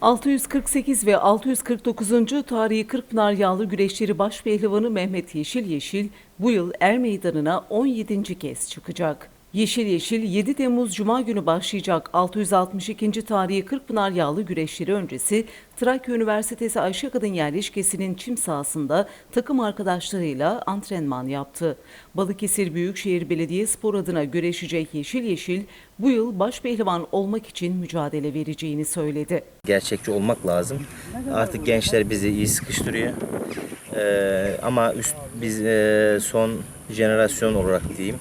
...648 ve 649. tarihi Kırkpınar Yağlı Güreşleri Baş Pehlivanı Mehmet Yeşil Yeşil... ...bu yıl Er Meydanı'na 17. kez çıkacak. Yeşil Yeşil 7 Temmuz Cuma günü başlayacak 662. tarihi Kırkpınar Yağlı Güreşleri öncesi Trakya Üniversitesi Ayşe Kadın Yerleşkesi'nin çim sahasında takım arkadaşlarıyla antrenman yaptı. Balıkesir Büyükşehir Belediyespor adına güreşecek Yeşil Yeşil bu yıl baş pehlivan olmak için mücadele vereceğini söyledi. gerçekçi olmak lazım. Artık gençler bizi iyi sıkıştırıyor. Ee, ama üst biz e, son jenerasyon olarak diyeyim.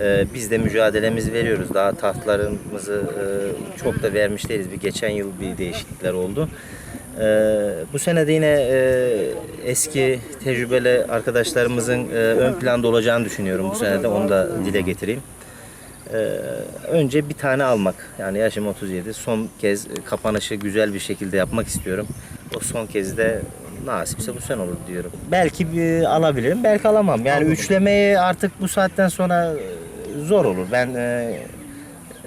E, biz de mücadelemizi veriyoruz. Daha tahtlarımızı e, çok da vermiş değiliz. Bir geçen yıl bir değişiklikler oldu. E, bu sene de yine e, eski tecrübeli arkadaşlarımızın e, ön planda olacağını düşünüyorum. Bu sene de onu da dile getireyim. Ee, önce bir tane almak. Yani yaşım 37. Son kez kapanışı güzel bir şekilde yapmak istiyorum. O son kez de nasipse bu sene olur diyorum. Belki bir alabilirim, belki alamam. Yani üçlemeyi artık bu saatten sonra e, zor olur. Ben e,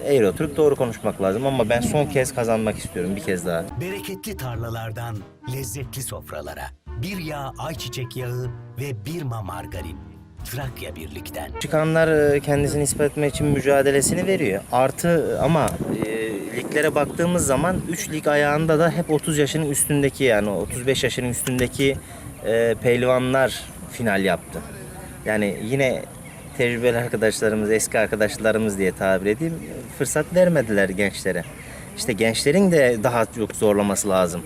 eğri oturup doğru konuşmak lazım ama ben son kez kazanmak istiyorum bir kez daha. Bereketli tarlalardan lezzetli sofralara. Bir yağ ayçiçek yağı ve bir ma margarin. Trakya Birlik'ten. Çıkanlar e, kendisini ispat etmek için mücadelesini veriyor. Artı ama e, liglere baktığımız zaman 3 lig ayağında da hep 30 yaşının üstündeki yani 35 yaşının üstündeki e, pehlivanlar final yaptı. Yani yine tecrübeli arkadaşlarımız, eski arkadaşlarımız diye tabir edeyim fırsat vermediler gençlere. İşte gençlerin de daha çok zorlaması lazım.